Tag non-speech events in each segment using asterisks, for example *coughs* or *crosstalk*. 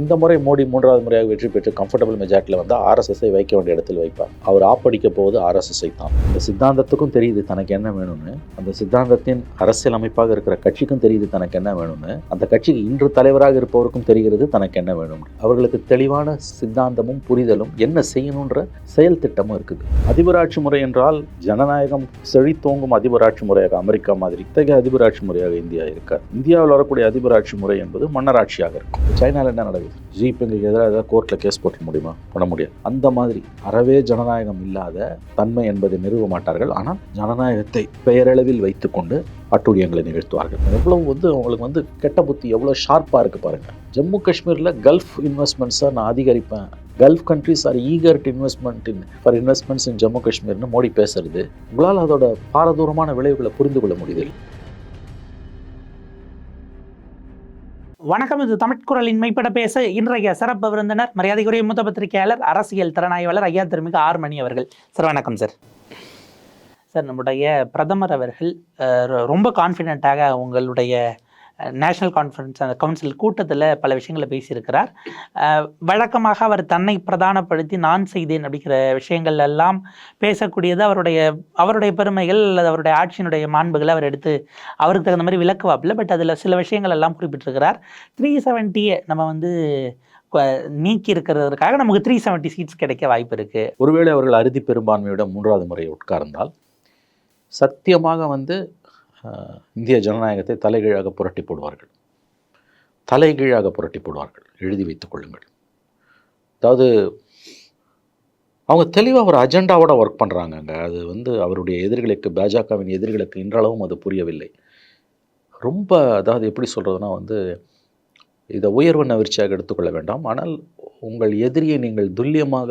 இந்த முறை மோடி மூன்றாவது முறையாக வெற்றி பெற்று கம்ஃபர்டபுள் மெஜாரிட்டியில் வந்து ஆர்எஸ்எஸ்ஐ வைக்க வேண்டிய இடத்தில் வைப்பார். அவர் ஆப்படிக்க போவது ஆர்எஸ்எஸ்ஐ தான். இந்த சித்தாந்தத்துக்கும் தெரியுது தனக்கு என்ன வேணும்னு. அந்த சித்தாந்தத்தின் அரசியல் அமைப்பாக இருக்கிற கட்சிக்கும் தெரியுது தனக்கு என்ன வேணும்னு. அந்த கட்சிக்கு இன்று தலைவராக இருப்பவருக்கும் தெரிகிறது தனக்கு என்ன வேணும்னு. அவர்களுக்கு தெளிவான சித்தாந்தமும் புரிதலும் என்ன செய்யணுன்ற செயல் திட்டமும் இருக்குது. அதிபராட்சி முறை என்றால் ஜனநாயகம் செழித்தோங்கும் அதிபராட்சி முறையாக அமெரிக்கா மாதிரி இத்தகைய அதிபராட்சி முறையாக இந்தியா இருக்காது. இந்தியாவில் வரக்கூடிய அதிபராட்சி முறை என்பது மன்னராட்சியாக இருக்கும். சைனாவில் என்ன நடக்குது? ஜிபிங்களுக்கு எதிராக ஏதாவது கோர்ட்டில் கேஸ் போட்ட முடியுமா? பண்ண முடியாது. அந்த மாதிரி அறவே ஜனநாயகம் இல்லாத தன்மை என்பதை நிறுவ மாட்டார்கள். ஆனால் ஜனநாயகத்தை பெயரளவில் வைத்துக்கொண்டு அட்டுழியங்களை நிகழ்த்துவார்கள். எவ்வளவு வந்து அவங்களுக்கு வந்து கெட்ட புத்தி எவ்வளோ ஷார்ப்பாக இருக்குது பாருங்கள் ஜம்மு காஷ்மீரில் கல்ஃப் இன்வெஸ்ட்மெண்ட்ஸை நான் அதிகரிப்பேன். Gulf countries are eager to investment in for investments in Jammu காஷ்மீர்னு Modi பேசுறது. உங்களால் அதோட பாரதூரமான விளைவுகளை புரிந்து கொள்ள முடியுது. வணக்கம் இது தமிழ்குரலின் மெய்ப்பட பேச இன்றைய சிறப்பு விருந்தினர் மரியாதைக்குரிய மூத்த பத்திரிகையாளர் அரசியல் திறனாய்வாளர் ஐயா திருமிகு ஆர் மணி அவர்கள். சார் வணக்கம் சார். சார் நம்முடைய பிரதமர் அவர்கள் ரொ- ரொம்ப கான்ஃபிடென்ட்டாக உங்களுடைய நேஷனல் கான்ஃபரன்ஸ் அந்த கவுன்சில் கூட்டத்தில் பல விஷயங்களை பேசியிருக்கிறார். வழக்கமாக அவர் தன்னை பிரதானப்படுத்தி நான் செய்தேன் அப்படிங்கிற விஷயங்கள் எல்லாம் பேசக்கூடியது அவருடைய அவருடைய பெருமைகள் அல்லது அவருடைய ஆட்சியினுடைய மாண்புகளை அவர் எடுத்து அவருக்கு தகுந்த மாதிரி விளக்குவாப்பில். பட் அதில் சில விஷயங்கள் எல்லாம் குறிப்பிட்டிருக்கிறார். த்ரீ செவன்ட்டியை நம்ம வந்து நீக்கி இருக்கிறதுக்காக நமக்கு த்ரீ செவன்ட்டி சீட்ஸ் கிடைக்க வாய்ப்பு இருக்குது ஒருவேளை அவர்கள் அறுதி பெரும்பான்மையுடன் மூன்றாவது முறை உட்கார்ந்தால் சத்தியமாக வந்து இந்திய ஜனநாயகத்தை தலைகீழாக புரட்டி போடுவார்கள். தலைகீழாக புரட்டி போடுவார்கள். எழுதி வைத்துக் கொள்ளுங்கள். அதாவது அவங்க தெளிவாக ஒரு அஜெண்டாவோட ஒர்க் பண்ணுறாங்கங்க அது வந்து அவருடைய எதிரிகளுக்கு பாஜகவின் எதிரிகளுக்கு இன்றளவும் அது புரியவில்லை. ரொம்ப அதாவது எப்படி சொல்கிறதுனா வந்து இதை உயர்வு நவிர்ச்சியாக எடுத்துக்கொள்ள வேண்டாம். ஆனால் உங்கள் எதிரியை நீங்கள் துல்லியமாக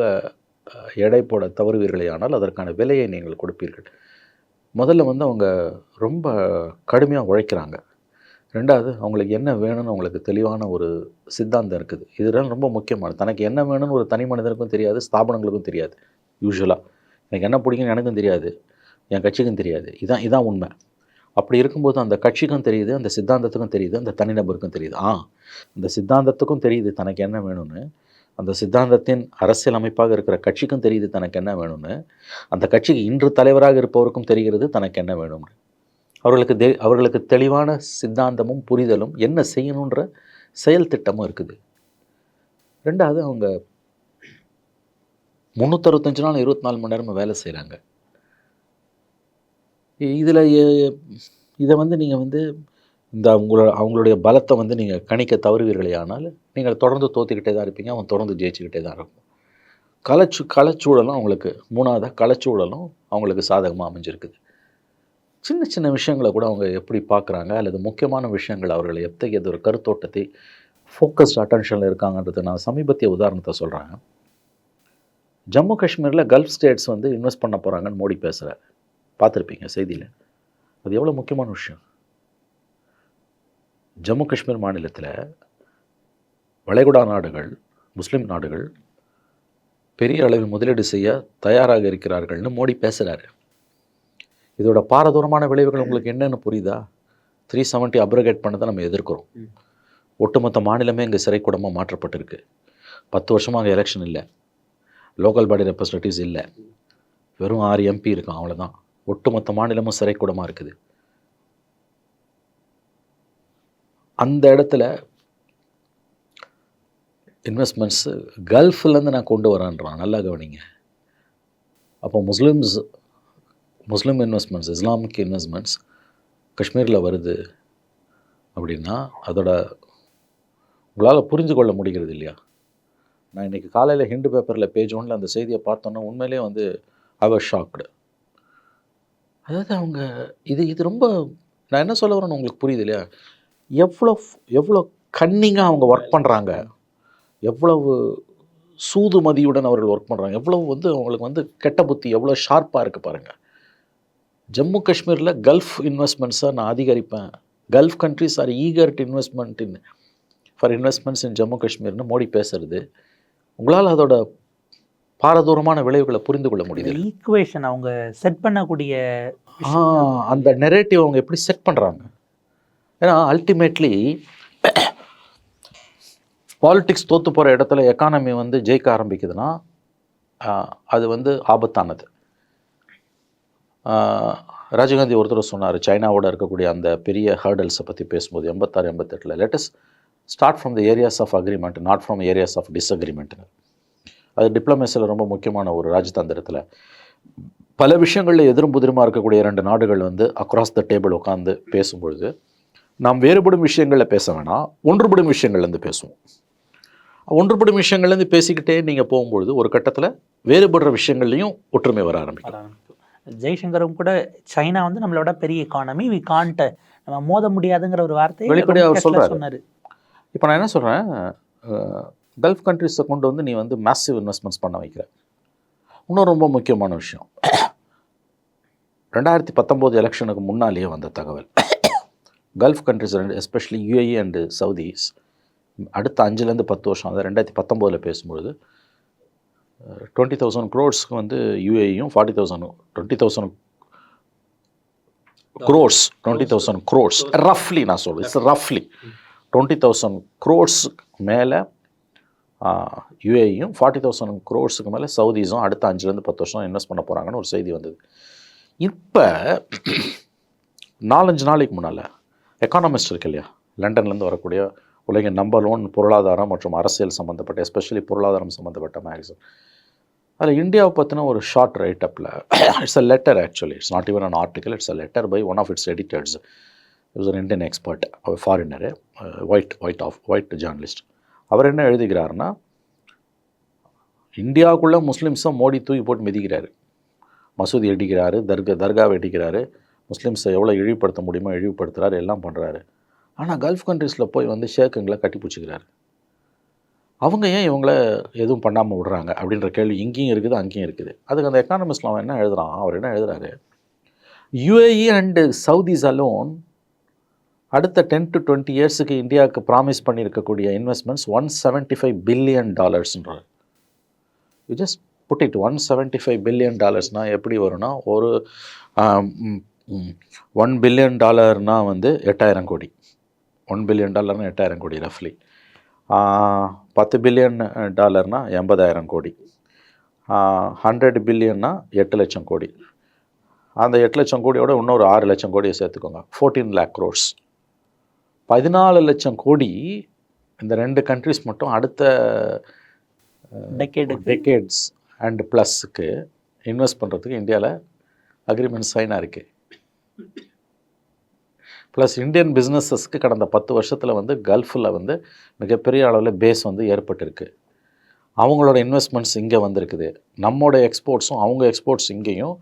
எடை போட தவறுவீர்களே ஆனால் அதற்கான விலையை நீங்கள் கொடுப்பீர்கள். முதல்ல வந்து அவங்க ரொம்ப கடுமையாக உழைக்கிறாங்க. ரெண்டாவது அவங்களுக்கு என்ன வேணும்னு அவங்களுக்கு தெளிவான ஒரு சித்தாந்தம் இருக்குது. இதெல்லாம் ரொம்ப முக்கியமானது. தனக்கு என்ன வேணும்னு ஒரு தனி மனிதனுக்கும் தெரியாது ஸ்தாபனங்களுக்கும் தெரியாது யூஸ்வலாக எனக்கு என்ன பிடிக்கும்னு எனக்கும் தெரியாது என் கட்சிக்கும் தெரியாது. இதான் இதான் உண்மை. அப்படி இருக்கும்போது அந்த கட்சிக்கும் தெரியுது அந்த சித்தாந்தத்துக்கும் தெரியுது அந்த தனிநபருக்கும் தெரியுது. ஆ இந்த சித்தாந்தத்துக்கும் தெரியுது தனக்கு என்ன வேணும்னு. அந்த சித்தாந்தத்தின் அரசியல் அமைப்பாக இருக்கிற கட்சிக்கும் தெரியுது தனக்கு என்ன வேணும்னு. அந்த கட்சிக்கு இன்று தலைவராக இருப்பவருக்கும் தெரிகிறது தனக்கு என்ன வேணும்னு. அவர்களுக்கு தெ அவர்களுக்கு தெளிவான சித்தாந்தமும் புரிதலும் என்ன செய்யணுன்ற செயல் திட்டமும் இருக்குது. ரெண்டாவது அவங்க முந்நூற்றறுபத்தஞ்சு நாள் இருபத்தி நாலு மணி நேரமும் வேலை செய்கிறாங்க இதில் இதை வந்து நீங்கள் வந்து இந்த அவங்களோட அவங்களுடைய பலத்தை வந்து நீங்கள் கணிக்க தவறுவீர்களே ஆனால் நீங்கள் தொடர்ந்து தோற்றுக்கிட்டே தான் இருப்பீங்க அவன் தொடர்ந்து ஜெயிச்சுக்கிட்டே தான் இருக்கும் கலச்சு கலச்சூழலும் அவங்களுக்கு மூணாவதாக கலச்சூழலும் அவங்களுக்கு சாதகமாக அமைஞ்சிருக்குது. சின்ன சின்ன விஷயங்களை கூட அவங்க எப்படி பார்க்குறாங்க அல்லது முக்கியமான விஷயங்கள் அவர்களை எத்தகையது ஒரு கருத்தோட்டத்தை ஃபோக்கஸ்ட் அட்டென்ஷனில் இருக்காங்கன்றது நான் சமீபத்திய உதாரணத்தை சொல்கிறேன் ஜம்மு காஷ்மீரில் கல்ஃப் ஸ்டேட்ஸ் வந்து இன்வெஸ்ட் பண்ண போகிறாங்கன்னு மோடி பேசுகிறார் பார்த்துருப்பீங்க செய்தியில். அது எவ்வளோ முக்கியமான விஷயம்? ஜம்மு காஷ்மீர் மாநிலத்தில் வளைகுடா நாடுகள் முஸ்லீம் நாடுகள் பெரிய அளவில் முதலீடு செய்ய தயாராக இருக்கிறார்கள்னு மோடி பேசுகிறாரு இதோட பாரதூரமான விளைவுகள் உங்களுக்கு என்னென்னு புரியுதா? த்ரீ செவன்ட்டி அப்ரகேட் பண்ணதை நம்ம எதிர்க்கிறோம். ஒட்டுமொத்த மாநிலமே இங்கே சிறைக்கூடமாக மாற்றப்பட்டிருக்கு. பத்து வருஷமாக எலெக்ஷன் இல்லை. லோக்கல் பாடி ரெப்ரஸன்டேட்டிவ்ஸ் இல்லை. வெறும் ஆறு எம்பி இருக்கும் அவ்வளோதான் ஒட்டுமொத்த மாநிலமும் சிறைக்கூடமாக இருக்குது. அந்த இடத்துல இன்வெஸ்ட்மெண்ட்ஸு கல்ஃப்லேருந்து நான் கொண்டு வரேன்றான் நல்லா கவனிங்க. அப்போ Muslims Muslim investments Islamic investments காஷ்மீரில் வருது அப்படின்னா அதோட உங்களால் புரிஞ்சு கொள்ள முடிகிறது இல்லையா? நான் இன்றைக்கி காலையில் ஹிண்டு பேப்பரில் பேஜ் ஒன்றில் அந்த செய்தியை பார்த்தோன்னா உண்மையிலேயே வந்து ஐ ஷாக்டு அதாவது அவங்க இது இது ரொம்ப நான் என்ன சொல்ல வரேன்னு உங்களுக்கு புரியுது இல்லையா? எவ்வளோ எவ்வளோ கன்னிங்காக அவங்க ஒர்க் பண்ணுறாங்க எவ்வளவு சூதுமதியுடன் அவர்கள் ஒர்க் பண்ணுறாங்க எவ்வளவு வந்து அவங்களுக்கு வந்து கெட்ட புத்தி எவ்வளோ ஷார்ப்பாக இருக்குது பாருங்கள் ஜம்மு காஷ்மீரில் கல்ஃப் இன்வெஸ்ட்மெண்ட்ஸை நான் அதிகரிப்பேன். Gulf countries are eager to investment in for investments in Jammu காஷ்மீர்னு Modi பேசுறது. உங்களால் அதோட பாரதூரமான விளைவுகளை புரிந்து கொள்ள முடியுது. ஈக்குவேஷன் அவங்க செட் பண்ணக்கூடிய அந்த நெரேட்டிவ் அவங்க எப்படி செட் பண்ணுறாங்க ஏன்னா அல்டிமேட்லி பாலிட்டிக்ஸ் தோற்று போகிற இடத்துல எக்கானமி வந்து ஜெயிக்க ஆரம்பிக்குதுன்னா அது வந்து ஆபத்தானது. ராஜீவ்காந்தி ஒருத்தர் சொன்னார் சைனாவோட இருக்கக்கூடிய அந்த பெரிய ஹர்டல்ஸை பற்றி பேசும்போது எண்பத்தாறு எண்பத்தெட்டில் latest start from the areas of agreement not from areas of டிஸ்அக்ரிமெண்ட்னு அது டிப்ளமேசியில் ரொம்ப முக்கியமான ஒரு ராஜதந்திரத்தில். பல விஷயங்களில் எதிரும் புதிருமா இருக்கக்கூடிய இரண்டு நாடுகள் வந்து அக்ராஸ் த டேபிள் உட்காந்து பேசும்பொழுது நாம் வேறுபடும் விஷயங்களில் பேச வேணாம் ஒன்றுபடும் விஷயங்கள்லேருந்து பேசுவோம். ஒன்றுபடும் விஷயங்கள்லேருந்து பேசிக்கிட்டே நீங்கள் போகும்பொழுது ஒரு கட்டத்தில் வேறுபடுற விஷயங்கள்லையும் ஒற்றுமை வர ஆரம்பிக்கும். ஜெய்சங்கரும் கூட சைனா வந்து நம்மளோட பெரிய எக்கானமி வி காண்ட் நம்ம மோத முடியாதுங்கிற ஒரு வார்த்தையை வெளிப்படையா அவர் சொல்றாரு. சொன்னாரு. இப்போ நான் என்ன சொல்கிறேன் கல்ஃப் கண்ட்ரிஸை கொண்டு வந்து நீ வந்து மேசிவ் இன்வெஸ்ட்மெண்ட்ஸ் பண்ண வைக்கிற. இன்னும் ரொம்ப முக்கியமான விஷயம். ரெண்டாயிரத்தி பத்தொம்போது எலெக்ஷனுக்கு முன்னாலேயே வந்த தகவல். கல்ஃப் கண்ட்ரிஸ் ரெண்டு எஸ்பெஷலி யூஏஇ அண்டு சவுதீஸ் அடுத்த அஞ்சுலேருந்து பத்து வருஷம் அதாவது ரெண்டாயிரத்தி பத்தொம்போதில் பேசும்பொழுது டுவெண்ட்டி தௌசண்ட் க்ரோர்ஸ்க்கு வந்து யூஏயும் forty thousand twenty thousand crores twenty thousand crores ரஃப்லி நான் சொல்கிறேன் இட்ஸ் ரஃப்லி டுவெண்ட்டி தௌசண்ட் க்ரோர்ஸுக்கு மேலே யூஏயும் ஃபார்ட்டி தௌசண்ட் க்ரோர்ஸுக்கு மேலே சவுதீஸும் அடுத்த அஞ்சுலேருந்து பத்து வருஷம் இன்வெஸ்ட் பண்ண போகிறாங்கன்னு ஒரு செய்தி வந்தது. இப்போ நாலஞ்சு நாளைக்கு முன்னால் எக்கானமிஸ்ட் இருக்கு இல்லையா லண்டன்லேருந்து வரக்கூடிய உலகின் நம்பர் ஒன் பொருளாதாரம் மற்றும் அரசியல் சம்மந்தப்பட்ட எஸ்பெஷலி பொருளாதாரம் சம்மந்தப்பட்ட மேகசின் அதில் இந்தியாவை பற்றின ஒரு short ரைட்டப்பில் it's a letter actually it's not even an article it's a letter by one of its editors is an Indian expert our foreigner white white of white journalist அவர் என்ன எழுதுகிறாருன்னா இந்தியாவுக்குள்ளே முஸ்லீம்ஸை மோடி தூக்கி போட்டு மிதிக்கிறாரு. மசூதி அடிக்கிறாரு தர்கா தர்காவை அடிக்கிறாரு முஸ்லீம்ஸை எவ்வளோ இழிவுபடுத்த முடியுமோ இழிவுபடுத்துகிறாரு எல்லாம் பண்ணுறாரு ஆனால் கல்ஃப் கண்ட்ரீஸில் போய் வந்து ஷேக்குங்களை கட்டி பிடிச்சிக்கிறாரு. அவங்க ஏன் இவங்கள எதுவும் பண்ணாமல் விடுறாங்க அப்படின்ற கேள்வி இங்கேயும் இருக்குது அங்கேயும் இருக்குது. அதுக்கு அந்த எக்கானமிஸ்ட்ல அவன் என்ன எழுதுகிறான் அவர் என்ன எழுதுறாரு? யுஏஇ அண்டு சவுதிஸ் அலோன் அடுத்த டென் டு டுவெண்ட்டி இயர்ஸுக்கு இந்தியாவுக்கு ப்ராமிஸ் பண்ணியிருக்கக்கூடிய investments one seventy five billion டாலர்ஸ்ன்றார் you just put it one seventy five billion டாலர்ஸ்னால் எப்படி வரும்னா ஒரு ஒன் பில்லியன் டாலர்னால் வந்து எட்டாயிரம் கோடி. ஒன் பில்லியன் டாலர்னால் எட்டாயிரம் கோடி ரஃப்லி பத்து பில்லியன் டாலர்னா எண்பதாயிரம் கோடி. ஹண்ட்ரட் பில்லியன்னா எட்டு லட்சம் கோடி. அந்த எட்டு லட்சம் கோடியோட இன்னொரு ஆறு லட்சம் கோடியை சேர்த்துக்கோங்க. ஃபோர்டீன் லேக் க்ரோர்ஸ் பதினாலு லட்சம் கோடி இந்த ரெண்டு கண்ட்ரிஸ் மட்டும் அடுத்த டெக்கேடு டெக்கேட்ஸ் அண்ட் ப்ளஸ்க்கு இன்வெஸ்ட் பண்ணுறதுக்கு இந்தியாவில் அக்ரிமெண்ட் சைனாக இருக்குது ப்ளஸ் இந்தியன் பிஸ்னஸஸ்க்கு கடந்த பத்து வருஷத்தில் வந்து கல்ஃபில் வந்து மிகப்பெரிய அளவில் பேஸ் வந்து ஏற்பட்டிருக்கு. அவங்களோட இன்வெஸ்ட்மெண்ட்ஸ் இங்கே வந்திருக்குது. நம்மளோட எக்ஸ்போர்ட்ஸும் அவங்க எக்ஸ்போர்ட்ஸ் இங்கேயும்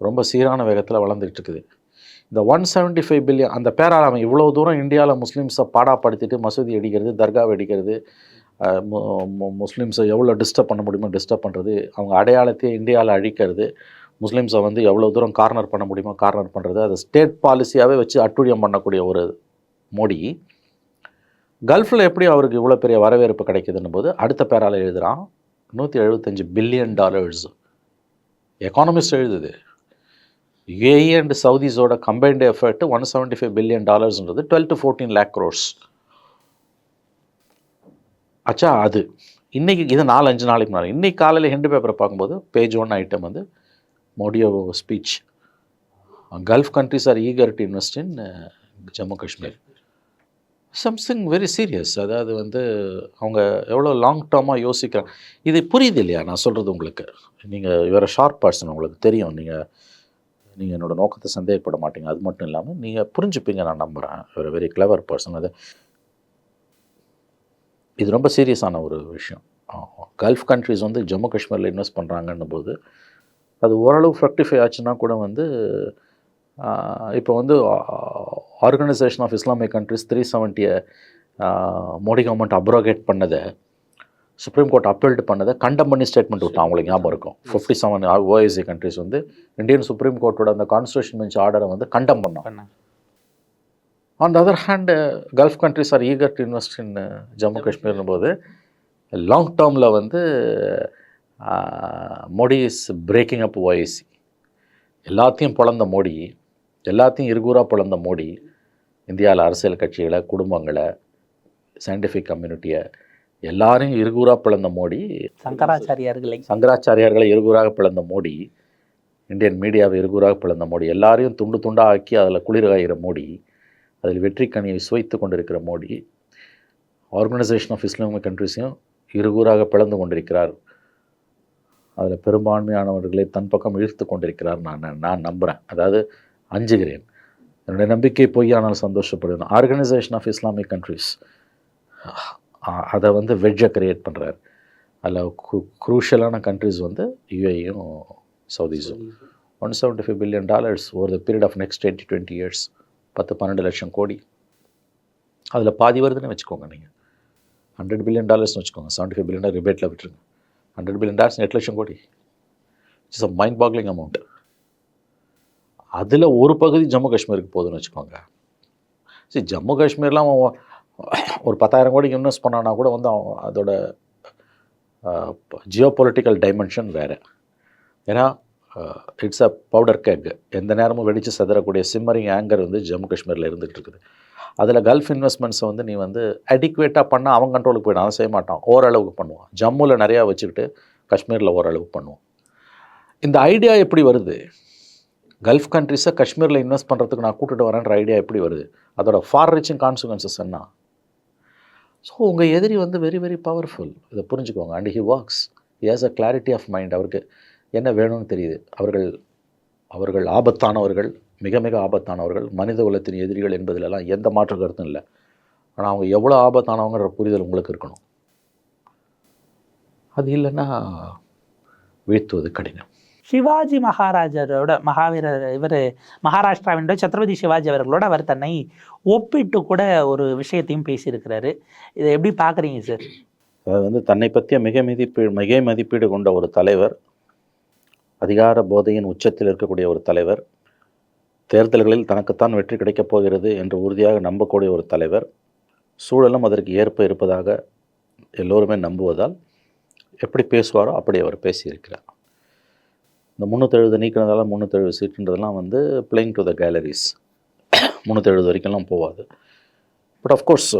ரொம்ப சீரான வேகத்தில் வளர்ந்துட்டு இருக்குது. இந்த ஒன் செவன்ட்டி ஃபைவ் பில்லியன் அந்த பேரால் அவன் இவ்வளோ தூரம் இந்தியாவில் முஸ்லீம்ஸை பாடாப்படுத்திட்டு மசூதி அடிக்கிறது தர்கா வெடிக்கிறது முஸ்லீம்ஸை எவ்வளோ டிஸ்டர்ப் பண்ண முடியுமோ டிஸ்டர்ப் பண்ணுறது அவங்க அடையாளத்தையே இந்தியாவில் அழிக்கிறது முஸ்லீம்ஸை வந்து எவ்வளோ தூரம் கார்னர் பண்ண முடியுமோ கார்னர் பண்ணுறது அதை ஸ்டேட் பாலிசியாகவே வச்சு அட்டுழியம் பண்ணக்கூடிய ஒரு மோடி. கல்ஃபில் எப்படி அவருக்கு இவ்வளோ பெரிய வரவேற்பு கிடைக்குதுன்னும் போது அடுத்த பேரால் எழுதுகிறான் நூற்றி எழுபத்தஞ்சு பில்லியன் டாலர்ஸ் எக்கானமிஸ்ட் எழுதுது. UAE and சவுதிஸோட combined effort one seventy five billion டாலர்ஸ்ன்றது twelve to fourteen lakh crores அச்சா அது. இன்னைக்கு இது நாலு அஞ்சு நாளைக்கு முன்னாடி. இன்றைக்கி காலையில் ஹிண்டு பேப்பரை பார்க்கும்போது பேஜ் ஒன் ஐட்டம் வந்து மோடியோ speech Gulf countries are eager to invest in Jammu Kashmir something very serious அதாவது வந்து அவங்க எவ்வளோ லாங் டேர்மாக யோசிக்கிறாங்க. இது புரியுது இல்லையா? நான் சொல்கிறது உங்களுக்கு. நீங்கள் வேறு ஷார்ப் பர்சன் உங்களுக்கு தெரியும். நீங்கள் நீங்கள் என்னோட நோக்கத்தை சந்தேகப்பட மாட்டீங்க. அது மட்டும் இல்லாமல் நீங்கள் புரிஞ்சுப்பீங்க. நான் நம்புகிறேன் ஒரு வெரி கிளவர் பர்சன் அது இது ரொம்ப சீரியஸான ஒரு விஷயம். கல்ஃப் கண்ட்ரிஸ் வந்து ஜம்மு காஷ்மீரில் இன்வெஸ்ட் பண்ணுறாங்கன்னும் போது அது ஓரளவு ஃப்ரக்டிஃபை ஆச்சுன்னா கூட வந்து இப்போ வந்து Organisation of Islamic countries three செவன்ட்டியை Modi government abrogate பண்ணதை சுப்ரீம் கோர்ட் அப்பீல்டு பண்ணதை கண்டம் பண்ணி ஸ்டேட்மெண்ட் விட்டான் அவங்களுக்கு ஞாபகம் இருக்கும். Fifty seven OIC countries Indian Indian supreme கோர்ட்டோட அந்த கான்ஸ்டியூஷன் பெஞ்ச் ஆர்டரை வந்து கண்டம் பண்ணோம் பண்ண. On the other hand Gulf countries are eager to invest in Jammu காஷ்மீர்னும் போது லாங் டேர்மில் வந்து Modi is breaking up OIC எல்லாத்தையும் பிளந்த மோடி எல்லாத்தையும் இருகூறாக பிளந்த மோடி இந்தியாவில் அரசியல் கட்சிகளை குடும்பங்களை சயின்டிஃபிக் கம்யூனிட்டியை எல்லாரையும் இருகூறாக பிளந்த மோடி சங்கராச்சாரியார்களை. சங்கராச்சாரியார்களை இருகூறாக பிளந்த மோடி இந்தியன் மீடியாவை இருகூறாக பிளந்த மோடி எல்லாரையும் துண்டு துண்டாக ஆக்கி அதில் குளிர் காய்கிற மோடி அதில் வெற்றி கனியை சுவைத்து கொண்டிருக்கிற மோடி ஆர்கனைசேஷன் ஆஃப் இஸ்லாமிக் கண்ட்ரிஸையும் இருகூறாக பிளந்து கொண்டிருக்கிறார். அதில் பெரும்பான்மையானவர்களை தன் பக்கம் இழுத்து கொண்டிருக்கிறார் நான் நான் நம்புகிறேன் அதாவது அஞ்சுகிறேன். என்னுடைய நம்பிக்கை பொய்யானால் சந்தோஷப்படுவேன். ஆர்கனைசேஷன் ஆஃப் இஸ்லாமிக் கண்ட்ரிஸ் அதை வந்து வெஜ்ஜை கிரியேட் பண்ணுறார் அதில் குரூஷியலான கண்ட்ரிஸ் வந்து யுஏயும் சவுதிஸும் one seventy five billion dollars over the period of next eighty twenty years பத்து பன்னெண்டு லட்சம் கோடி. அதில் பாதி வருதுன்னு வச்சுக்கோங்க நீங்கள் ஹண்ட்ரட் பில்லியன் டாலர்ஸ்னு வச்சுக்கோங்க. செவன்ட்டி ஃபைவ் பில்லியன் ரிபேட்டில் விட்டுருங்க. ஹண்ட்ரட் பில்லியன் டாலர்ஸ் எட்டு லட்சம் கோடி. It's a mind boggling amount அதில் ஒரு பகுதி ஜம்மு காஷ்மீருக்கு போகுதுன்னு வச்சுக்கோங்க. சரி ஜம்மு காஷ்மீர்லாம் ஒரு பத்தாயிரம் கோடிக்கு இன்வெஸ்ட் பண்ணானா கூட வந்து அவன் அதோட ஜியோ பொலிட்டிக்கல் டைமென்ஷன் வேறு. ஏன்னா இட்ஸ் அ பவுடர் கேக் எந்த நேரமும் வெடித்து செதறக்கூடிய சிம்மரிங் ஆங்கர் வந்து ஜம்மு காஷ்மீரில் இருந்துகிட்டு இருக்குது. அதில் கல்ஃப் இன்வெஸ்ட்மெண்ட்ஸை வந்து நீ வந்து அடிக்குவேட்டாக பண்ணால் அவன் கண்ட்ரோலுக்கு போய்டும். அதை செய்ய மாட்டான். ஓரளவுக்கு பண்ணுவான். ஜம்முவில் நிறையா வச்சுக்கிட்டு காஷ்மீரில் ஓரளவுக்கு பண்ணுவான். இந்த ஐடியா எப்படி வருது? கல்ஃப் கண்ட்ரிஸை காஷ்மீரில் இன்வெஸ்ட் பண்ணுறதுக்கு நான் கூட்டிட்டு வரேன்ற ஐடியா எப்படி வருது? அதோட ஃபார் ரீச்சிங் கான்சிக்வன்சஸ் என்ன? ஸோ உங்கள் எதிரி வந்து வெரி வெரி பவர்ஃபுல் இதை புரிஞ்சுக்கோங்க. And he works he has a clarity of mind அவருக்கு என்ன வேணும்னு தெரியுது. அவர்கள் அவர்கள் ஆபத்தானவர்கள். மிக மிக ஆபத்தானவர்கள் மனித குலத்தின் எதிரிகள் என்பதிலெல்லாம் எந்த மாற்று கருத்தும் இல்லை. ஆனால் அவங்க எவ்வளோ ஆபத்தானவங்கன்ற புரிதல் உங்களுக்கு இருக்கணும். அது இல்லைன்னா வீழ்த்துவது கடினம். சிவாஜி மகாராஜரோட மகாவீரர் இவர் மகாராஷ்டிராவினுடைய சத்ரபதி சிவாஜி அவர்களோட அவர் தன்னை ஒப்பிட்டு கூட ஒரு விஷயத்தையும் பேசியிருக்கிறாரு. இதை எப்படி பார்க்குறீங்க சார் அது வந்து தன்னை பற்றிய மிக மதிப்பீடு மிக மதிப்பீடு கொண்ட ஒரு தலைவர். அதிகார போதையின் உச்சத்தில் இருக்கக்கூடிய ஒரு தலைவர். தேர்தல்களில் தனக்குத்தான் வெற்றி கிடைக்கப் போகிறது என்று உறுதியாக நம்பக்கூடிய ஒரு தலைவர் சூழலும் அதற்கு ஏற்ப இருப்பதாக எல்லோருமே நம்புவதால் எப்படி பேசுவாரோ அப்படி அவர் பேசியிருக்கிறார். இந்த முந்நூற்றெழுபது நீக்கினதால முந்நூற்றெழுபது சீட்டுன்றதெல்லாம் வந்து பிளேயிங் டு த கேலரிஸ் முந்நூற்றெழுபது வரைக்கும்லாம் போகாது பட் அஃப்கோர்ஸ்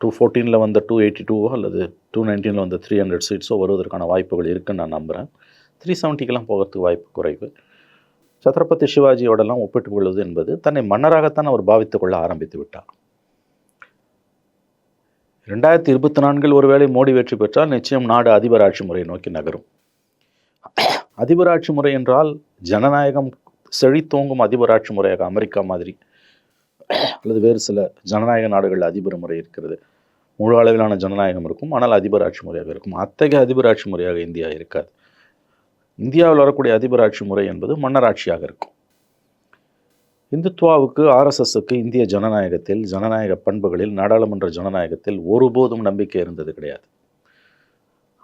டூ ஃபோர்டீனில் வந்த டூ எயிட்டி டூவோ அல்லது டூ நைன்டீனில் வந்த த்ரீ ஹண்ட்ரட் சீட்ஸோ வருவதற்கான வாய்ப்புகள் இருக்குதுன்னு நான் நம்புகிறேன் த்ரீ செவன்ட்டிக்கெலாம் போகிறதுக்கு வாய்ப்பு குறைவு. சத்ரபதி சிவாஜியோடலாம் ஒப்பிட்டுக் கொள்வது என்பது தன்னை மன்னராகத்தான் அவர் பாவித்துக் கொள்ள ஆரம்பித்து விட்டார். ரெண்டாயிரத்தி இருபத்தி நான்கில் ஒருவேளை மோடி வெற்றி பெற்றால் நிச்சயம் நாடு அதிபர் ஆட்சி முறையை நோக்கி நகரும். அதிபர் ஆட்சி முறை என்றால் ஜனநாயகம் செழித்தோங்கும் அதிபர் ஆட்சி முறையாக அமெரிக்கா மாதிரி அல்லது வேறு சில ஜனநாயக நாடுகளில் அதிபர் முறை இருக்கிறது. முழு அளவிலான ஜனநாயகம் இருக்கும் ஆனால் அதிபர் ஆட்சி முறையாக இருக்கும். அத்தகைய அதிபர் ஆட்சி முறையாக இந்தியா இருக்காது. இந்தியாவில் வரக்கூடிய அதிபராட்சி முறை என்பது மன்னராட்சியாக இருக்கும். இந்துத்வாவுக்கு ஆர்எஸ்எஸ்க்கு இந்திய ஜனநாயகத்தில் ஜனநாயக பண்புகளில் நாடாளுமன்ற ஜனநாயகத்தில் ஒருபோதும் நம்பிக்கை இருந்தது கிடையாது.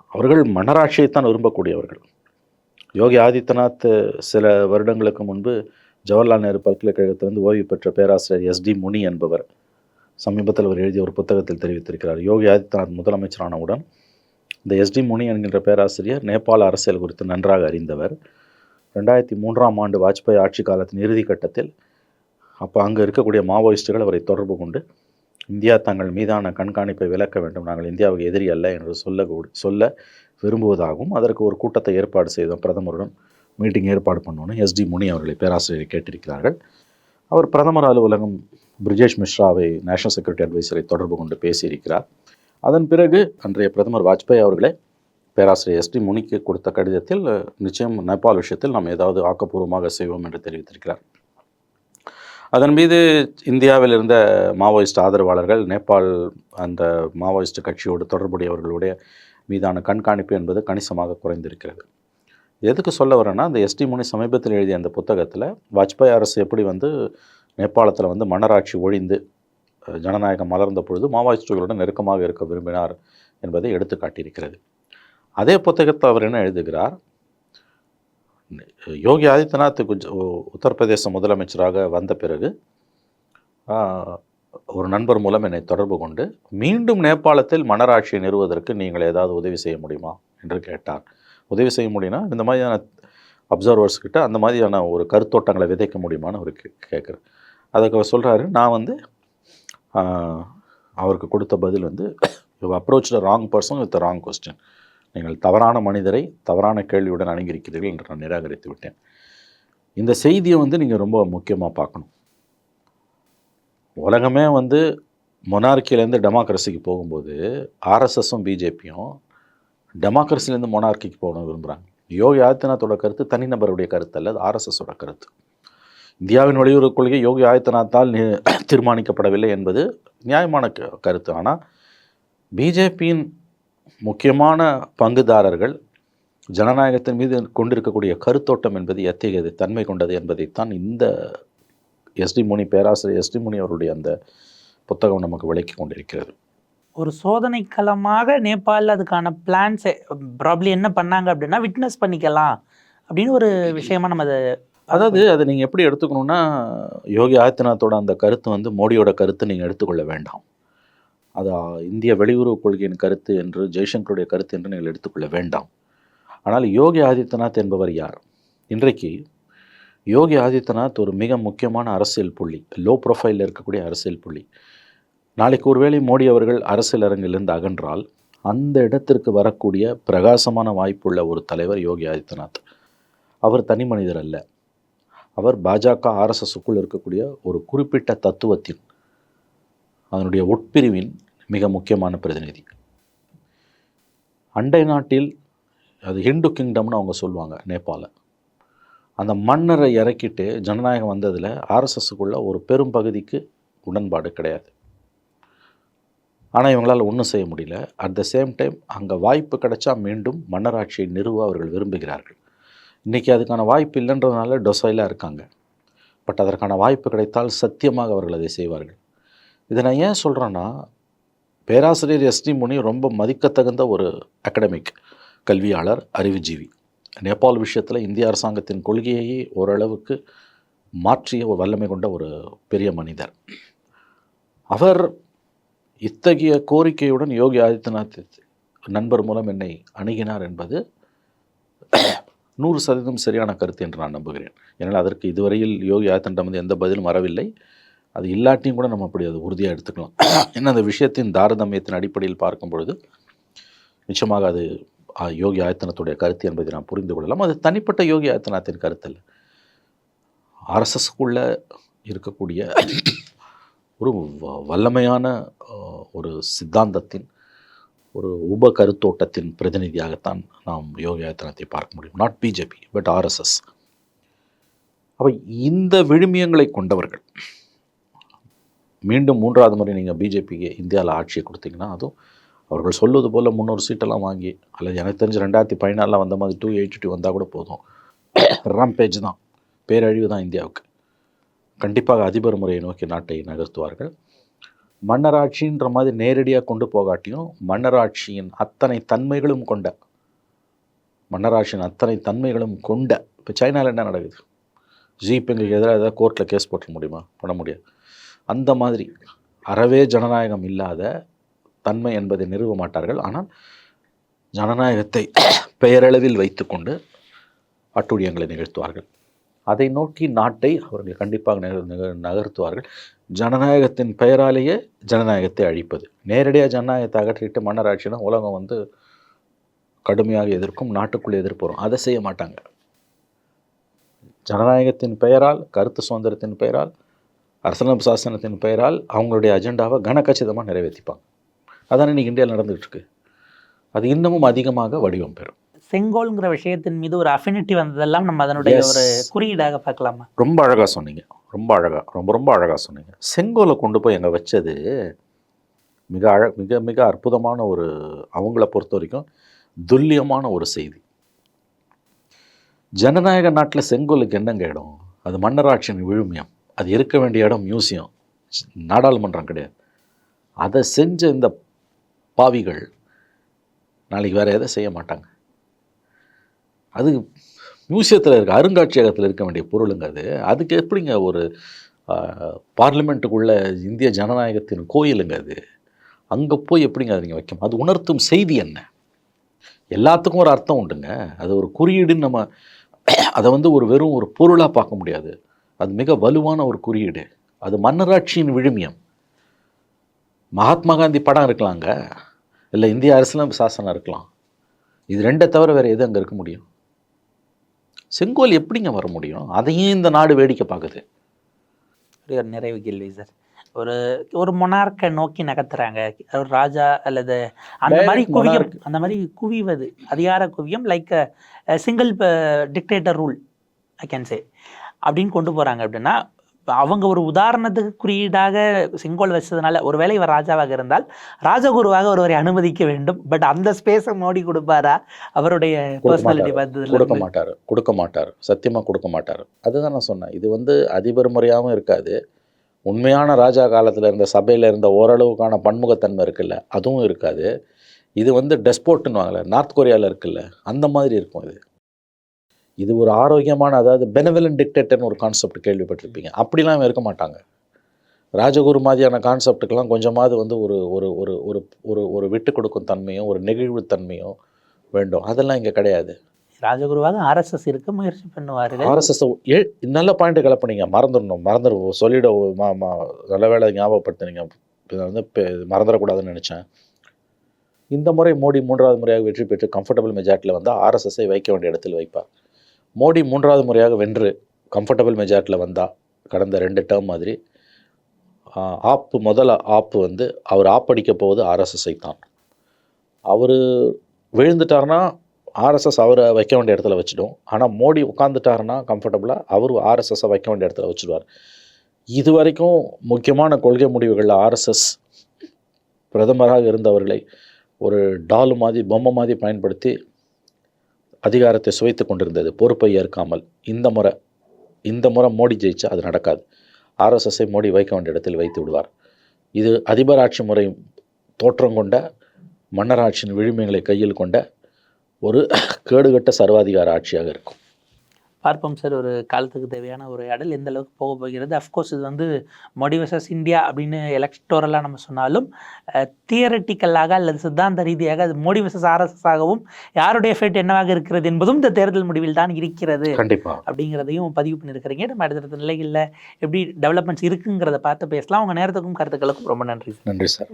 அவர்கள் மன்னராட்சியைத்தான் விரும்பக்கூடியவர்கள். யோகி ஆதித்யநாத் சில வருடங்களுக்கு முன்பு ஜவஹர்லால் நேரு பல்கலைக்கழகத்திலிருந்து ஓய்வு பெற்ற பேராசிரியர் எஸ் டி முனி என்பவர் சமீபத்தில் அவர் எழுதிய ஒரு புத்தகத்தில் தெரிவித்திருக்கிறார். யோகி ஆதித்யநாத் முதலமைச்சரானவுடன் இந்த எஸ்டி முனி என்கின்ற பேராசிரியர் நேபாள அரசியல் குறித்து நன்றாக அறிந்தவர். ரெண்டாயிரத்தி மூன்றாம் ஆண்டு வாஜ்பாய் ஆட்சி காலத்தின் இறுதி கட்டத்தில் அப்போ அங்கே இருக்கக்கூடிய மாவோயிஸ்டுகள் அவரை தொடர்பு கொண்டு இந்தியா தங்கள் மீதான கண்காணிப்பை விலக்க வேண்டும் நாங்கள் இந்தியாவுக்கு எதிரி அல்ல என்று சொல்ல சொல்ல விரும்புவதாகவும் அதற்கு ஒரு கூட்டத்தை ஏற்பாடு செய்தோம். பிரதமருடன் மீட்டிங் ஏற்பாடு பண்ணோன்னு எஸ்டி முனி அவர்களை பேராசிரியர் கேட்டிருக்கிறார்கள். அவர் பிரதமர் அலுவலகம் பிரிஜேஷ் மிஸ்ராவை நேஷனல் செக்யூரிட்டி அட்வைசரை தொடர்பு கொண்டு பேசியிருக்கிறார். அதன் பிறகு அன்றைய பிரதமர் வாஜ்பாய் அவர்களே பேராசிரியர் எஸ்டி முனிக்கு கொடுத்த கடிதத்தில் நிச்சயம் நேபாள் விஷயத்தில் நாம் ஏதாவது ஆக்கப்பூர்வமாக செய்வோம் என்று தெரிவித்திருக்கிறார். அதன் மீது இந்தியாவில் இருந்த மாவோயிஸ்ட் ஆதரவாளர்கள் நேபாள் அந்த மாவோயிஸ்ட் கட்சியோடு தொடர்புடையவர்களுடைய மீதான கண்காணிப்பு என்பது கணிசமாக குறைந்திருக்கிறது. எதுக்கு சொல்ல வரேன்னா அந்த எஸ்டி முனி சமீபத்தில் எழுதிய அந்த புத்தகத்தில் வாஜ்பாய் அரசு எப்படி வந்து நேபாளத்தில் வந்து மன்னராட்சி ஒழிந்து ஜனநாயகம் மலர்ந்த பொழுது மாவோயிஸ்டுகளுடன் நெருக்கமாக இருக்க விரும்பினார் என்பதை எடுத்து காட்டியிருக்கிறது அதே புத்தகத்தை அவர் என்ன எழுதுகிறார்? யோகி ஆதித்யநாத் உத்தரப்பிரதேச முதலமைச்சராக வந்த பிறகு ஒரு நண்பர் மூலம் என்னை தொடர்பு கொண்டு மீண்டும் நேபாளத்தில் மன்னராட்சியை நிறுவதற்கு நீங்கள் ஏதாவது உதவி செய்ய முடியுமா? என்று கேட்டார். உதவி செய்ய முடியும்னா இந்த மாதிரியான அப்சர்வர்ஸ் கிட்ட அந்த மாதிரியான ஒரு கருத்தோட்டங்களை விதைக்க முடியுமான்னு அவர் கேட்குறேன் அதுக்கு அவர் சொல்கிறாரு நான் வந்து அவருக்கு கொடுத்த பதில் வந்து you approach the wrong person with wrong question நீங்கள் தவறான மனிதரை தவறான கேள்வியுடன் அணுகியிருக்கிறீர்கள் என்று நான் நிராகரித்து விட்டேன். இந்த செய்தியை வந்து நீங்கள் ரொம்ப முக்கியமாக பார்க்கணும். உலகமே வந்து மொனார்க்கிலேருந்து டெமோக்ரஸிக்கு போகும்போது ஆர்எஸ்எஸும் பிஜேபியும் டெமோக்ரஸிலேருந்து மொனார்க்கிக்கு போகணும் விரும்புகிறாங்க யோகி ஆதித்யநாத்தோட கருத்து தனிநபருடைய கருத்து அல்லது ஆர்எஸ்எஸோட கருத்து. இந்தியாவின் வெளியுறவு கொள்கை யோகி ஆதித்யநாத்தால் நி- *clears throat* தீர்மானிக்கப்படவில்லை என்பது நியாயமான க- கருத்து. ஆனால் பிஜேபியின் முக்கியமான பங்குதாரர்கள் ஜனநாயகத்தின் மீது கொண்டிருக்கக்கூடிய கருத்தோட்டம் என்பது எத்தகையது தன்மை கொண்டது என்பதைத்தான் இந்த எஸ்டி முனி பேராசிரியர் எஸ்டி முனி அவருடைய அந்த புத்தகம் நமக்கு விளக்கி கொண்டிருக்கிறது. ஒரு சோதனை களமாக நேபாளில் அதுக்கான பிளான்ஸை ப்ராப்ளி என்ன பண்ணாங்க அப்படின்னா விட்னஸ் பண்ணிக்கலாம் அப்படின்னு ஒரு விஷயமா நம்ம அதை அதாவது அதை நீங்கள் எப்படி எடுத்துக்கணும்னா யோகி ஆதித்யநாத்தோட அந்த கருத்து வந்து மோடியோட கருத்து நீங்கள் எடுத்துக்கொள்ள வேண்டாம். அது இந்திய வெளியுறவு கொள்கையின் கருத்து என்று ஜெய்சங்கருடைய கருத்து என்று நீங்கள் எடுத்துக்கொள்ள வேண்டாம். ஆனால் யோகி ஆதித்யநாத் என்பவர் யார்? இன்றைக்கு யோகி ஆதித்யநாத் ஒரு மிக முக்கியமான அரசியல் புள்ளி லோ ப்ரொஃபைலில் இருக்கக்கூடிய அரசியல் புள்ளி. நாளைக்கு ஒருவேளை மோடி அவர்கள் அரசியல் அரங்கிலிருந்து அகன்றால் அந்த இடத்திற்கு வரக்கூடிய பிரகாசமான வாய்ப்புள்ள ஒரு தலைவர் யோகி ஆதித்யநாத். அவர் தனி மனிதர் அல்ல. அவர் பாஜக ஆர்எஸ்எஸ்க்குள் இருக்கக்கூடிய ஒரு குறிப்பிட்ட தத்துவத்தின் அதனுடைய உட்பிரிவின் மிக முக்கியமான பிரதிநிதி. அண்டை நாட்டில் அது ஹிந்து கிங்டம்னு அவங்க சொல்லுவாங்க நேபாள. அந்த மன்னரை இறக்கிட்டு ஜனநாயகம் வந்ததில் ஆர்எஸ்எஸ்க்குள்ள ஒரு பெரும் பகுதிக்கு உடன்பாடு கிடையாது. ஆனால் இவங்களால் ஒன்றும் செய்ய முடியல. அட் த சேம் டைம் அங்கே வாய்ப்பு கிடைச்சா மீண்டும் மன்னராட்சியை நிறுவ அவர்கள் விரும்புகிறார்கள். இன்றைக்கி அதுக்கான வாய்ப்பு இல்லைன்றதுனால டொசைலாக இருக்காங்க. பட் அதற்கான வாய்ப்பு கிடைத்தால் சத்தியமாக அவர்கள் அதை செய்வார்கள். இதை நான் ஏன் சொல்கிறேன்னா பேராசிரியர் எஸ்டி முனி ரொம்ப மதிக்கத்தகுந்த ஒரு அகடமிக் கல்வியாளர் அறிவுஜீவி. நேபாள் விஷயத்தில் இந்திய அரசாங்கத்தின் கொள்கையையே ஓரளவுக்கு மாற்றிய ஒரு வல்லமை கொண்ட ஒரு பெரிய மனிதர். அவர் இத்தகைய கோரிக்கையுடன் யோகி ஆதித்யநாத் நண்பர் மூலம் என்னை அணுகினார் என்பது நூறு சதவீதம் சரியான கருத்து என்று நான் நம்புகிறேன். ஏன்னால் அதற்கு இதுவரையில் யோகி ஆதித்யநாத் வந்து எந்த பதிலும் வரவில்லை. அது இல்லாட்டியும் கூட நம்ம அப்படி அது உறுதியாக எடுத்துக்கலாம். *clears throat* ஏன்னா அந்த விஷயத்தின் தாரதமியத்தின் அடிப்படையில் பார்க்கும் பொழுது நிச்சயமாக அது யோகி ஆதித்யநாத்துடைய கருத்து என்பதை நாம் புரிந்து கொள்ளலாம். அது தனிப்பட்ட யோகி ஆதித்யநாத்தின் கருத்து அல்ல. ஆர்எஸ்எஸ்க்குள்ளே இருக்கக்கூடிய ஒரு வ- வல்லமையான ஒரு சித்தாந்தத்தின் ஒரு உப கருத்தோட்டத்தின் பிரதிநிதியாகத்தான் நாம் யோகி ஆதித்யநாத்தை பார்க்க முடியும். நாட் பிஜேபி பட் ஆர்எஸ்எஸ் அப்போ இந்த விழுமியங்களை கொண்டவர்கள் மீண்டும் மூன்றாவது முறை நீங்கள் பிஜேபிக்கு இந்தியாவில் ஆட்சியை கொடுத்தீங்கன்னா அதுவும் அவர்கள் சொல்வது போல் முந்நூறு சீட்டெல்லாம் வாங்கி அல்லது எனக்கு தெரிஞ்சு ரெண்டாயிரத்தி பதினாலில் வந்த மாதிரி டூ எயிட்டி டூ வந்தால் கூட போதும். *coughs* ரம்பேஜ் தான். பேரழிவு தான் இந்தியாவுக்கு. கண்டிப்பாக அதிபர் முறையை நோக்கி நாட்டை நகர்த்துவார்கள். மன்னராட்சின்ற மாதிரி நேரடியாக கொண்டு போகாட்டியும் மன்னராட்சியின் அத்தனை தன்மைகளும் கொண்ட மன்னராட்சியின் அத்தனை தன்மைகளும் கொண்ட இப்போ சைனாவில் என்ன நடக்குது? ஜிபிங்களுக்கு எதிராக ஏதாவது கோர்ட்டில் கேஸ் போட்ட முடியுமா? பண்ண முடியாது. அந்த மாதிரி அறவே ஜனநாயகம் இல்லாத தன்மை என்பதை நிறுவ மாட்டார்கள். ஆனால் ஜனநாயகத்தை பெயரளவில் வைத்துக்கொண்டு அட்டுழியங்களை நிகழ்த்துவார்கள். அதை நோக்கி நாட்டை அவர்கள் கண்டிப்பாக நகர் நகர்த்துவார்கள். ஜனநாயகத்தின் பெயராலேயே ஜனநாயகத்தை அழிப்பது. நேரடியாக ஜனநாயகத்தை அகற்றிட்டு மன்னராட்சினா உலகம் வந்து கடுமையாக எதிர்க்கும் நாட்டுக்குள்ளே எதிர்ப்பு அதை செய்ய மாட்டாங்க. ஜனநாயகத்தின் பெயரால் கருத்து சுதந்திரத்தின் பெயரால் அரசியலமைப்பு சாசனத்தின் பெயரால் அவங்களுடைய அஜெண்டாவை கனக்கச்சிதமாக நிறைவேற்றிப்பாங்க. அதான் இன்னைக்கு இந்தியாவில் நடந்துகிட்டு இருக்கு. அது இன்னமும் அதிகமாக வடிவம் பெறும். செங்கோல்ங்கிற விஷயத்தின் மீது ஒரு அஃபினிட்டி வந்ததெல்லாம் நம்ம அதனுடைய. ஒரு குறியீடாக பார்க்கலாமா? ரொம்ப அழகாக சொன்னீங்க. ரொம்ப அழகாக ரொம்ப ரொம்ப அழகாக சொன்னீங்க. செங்கோலை கொண்டு போய் அங்கே வச்சது மிக அழ மிக மிக அற்புதமான ஒரு அவங்கள பொறுத்த வரைக்கும் துல்லியமான ஒரு செய்தி. ஜனநாயக நாட்டில் செங்கோலுக்கு என்னங்க இடம்? அது மன்னராட்சியின் விழுமியம். அது இருக்க வேண்டிய இடம் மியூசியம் நாடாளுமன்றம் கிடையாது. அதை செஞ்ச இந்த பாவிகள் நாளைக்கு வேறு எதை செய்ய மாட்டாங்க. அது மியூசியத்தில் இருக்க அருங்காட்சியகத்தில் இருக்க வேண்டிய பொருளுங்க அது அதுக்கு எப்படிங்க ஒரு பார்லிமெண்ட்டுக்குள்ள இந்திய ஜனநாயகத்தின் கோயிலுங்க அது அங்கே போய் எப்படிங்க அதை நீங்கள் வைக்கணும் அது உணர்த்தும் செய்தி என்ன? எல்லாத்துக்கும் ஒரு அர்த்தம் உண்டுங்க. அது ஒரு குறியீடுன்னு நம்ம அதை வந்து ஒரு வெறும் ஒரு பொருளாக பார்க்க முடியாது. அது மிக வலுவான ஒரு குறியீடு. அது மன்னராட்சியின் விழுமியம். மகாத்மா காந்தி படம் இருக்கலாங்க. இல்லை இந்திய அரசியலமைப்பு சாசனம் இருக்கலாம். இது ரெண்டை தவிர வேறு எது அங்கே இருக்க முடியும்? செங்கோல் எப்படிங்க வர முடியும்? அதையும் இந்த நாடு வேடிக்கை பார்க்குது. ஒரே நிறைவு கேள்வி சார் ஒரு ஒரு மொனார்க்கை நோக்கி நகர்த்துறாங்க. ஒரு ராஜா அல்லது அந்த மாதிரி குவியம். அந்த மாதிரி குவிவது அதிகார குவியம் like single dictator rule I can say அப்படின்னு கொண்டு போறாங்க அப்படின்னா இப்ப அவங்க ஒரு உதாரணத்துக்கு குறியீடாக செங்கோல் வச்சதுனால ஒருவேளை இவர் ராஜாவாக இருந்தால் ராஜகுருவாக ஒருவரை அனுமதிக்க வேண்டும். பட் அந்த ஸ்பேஸை மோடி கொடுப்பாரா? அவருடைய கொடுக்க பர்சனாலிட்டி மாட்டாரு. பார்த்ததுல கொடுக்க? மாட்டார். கொடுக்க மாட்டார். சத்தியமாக கொடுக்க மாட்டார். அதுதான் நான் சொன்னேன். இது வந்து அதிபர் முறையாகவும் இருக்காது. உண்மையான ராஜா காலத்தில் இருந்த சபையில் இருந்த ஓரளவுக்கான பன்முகத்தன்மை இருக்குல்ல அதுவும் இருக்காது. இது வந்து டெஸ்போர்ட்டுன்னு நார்த் கொரியாவில் இருக்குல்ல அந்த மாதிரி இருக்கும் இது. இது ஒரு ஆரோக்கியமான அதாவது பெனவலன் டிக்டேட்டர்னு ஒரு கான்செப்ட் கேள்விப்பட்டிருப்பீங்க. அப்படிலாம் இருக்க மாட்டாங்க. ராஜகுரு மாதிரியான கான்செப்டுக்கெல்லாம் கொஞ்சமாவது வந்து ஒரு ஒரு ஒரு ஒரு ஒரு ஒரு விட்டு கொடுக்கும் தன்மையும் ஒரு நெகிழ்வு தன்மையும் வேண்டும். அதெல்லாம் இங்கே கிடையாது. ராஜகுருவாக ஆர்எஸ்எஸ் இருக்க முயற்சி பண்ணுவார்கள் ஆர்எஸ்எஸ் நல்ல பாயிண்ட் கிளப்புனீங்க மறந்துடணும். மறந்துடு சொல்லிட நல்ல வேலை ஞாபகப்படுத்துனீங்க. வந்து மறந்துடக்கூடாதுன்னு நினச்சேன். இந்த முறை மோடி மூன்றாவது முறையாக வெற்றி பெற்று கம்ஃபர்டபுள் மெஜாரிட்டியில் வந்தால் ஆர்எஸ்எஸ்ஸை வைக்க வேண்டிய இடத்தில் வைப்பார். மோடி மூன்றாவது முறையாக வென்று கம்ஃபர்டபுள் மெஜாரிட்டியில் வந்தால் கடந்த ரெண்டு டேர்ம் மாதிரி ஆப்பு முதல்ல ஆப்பு வந்து அவர் ஆப்படிக்க போவது ஆர்எஸ்எஸ்ஐ தான். அவர் விழுந்துட்டார்னா ஆர்எஸ்எஸ் அவரை வைக்க வேண்டிய இடத்துல வச்சிடும். ஆனால் மோடி உட்காந்துட்டாருன்னா கம்ஃபர்டபுளாக அவர் ஆர்எஸ்எஸ்ஸை வைக்க வேண்டிய இடத்துல வச்சுடுவார். இது வரைக்கும் முக்கியமான கொள்கை முடிவுகளில் ஆர்எஸ்எஸ் பிரதமராக இருந்தவர்களை ஒரு டாலு மாதிரி பொம்மை மாதிரி பயன்படுத்தி அதிகாரத்தை சுவைத்து கொண்டிருந்தது. பொறுப்பை ஏற்காமல் இந்த முறை இந்த முறை மோடி ஜெயிச்சா அது நடக்காது. ஆர்எஸ்எஸ்ஐ மோடி வைக்க வேண்டிய இடத்தில் வைத்து விடுவார். இது அதிபர் ஆட்சி முறை தோற்றம் கொண்ட மன்னராட்சியின் விழுமியங்களை கையில் கொண்ட ஒரு கேடுகட்ட சர்வாதிகார ஆட்சியாக இருக்கும். பார்ப்போம் சார் ஒரு காலத்துக்கு தேவையான ஒரு உரையாடல் எந்த அளவுக்கு போக போகிறது. அஃப்கோர்ஸ் இது வந்து மோடி வர்சஸ் இந்தியா அப்படின்னு எலக்டோரலாக நம்ம சொன்னாலும் தியரட்டிக்கலாக அல்லது சித்தாந்த ரீதியாக அது மோடி வர்சஸ் ஆர்எஸ்எஸ் ஆகவும் யாருடைய ஃபேட் என்னவாக இருக்கிறது என்பதும் இந்த தேர்தல் முடிவில் தான் இருக்கிறது கண்டிப்பாக அப்படிங்கிறதையும் பதிவு பண்ணியிருக்கிறீங்க. நம்ம அடுத்தடுத்த நிலைகளில் எப்படி டெவலப்மெண்ட்ஸ் இருக்குங்கிறத பார்த்து பேசலாம். உங்கள் நேரத்துக்கும் கருத்துக்களுக்கும் ரொம்ப நன்றி நன்றி சார்.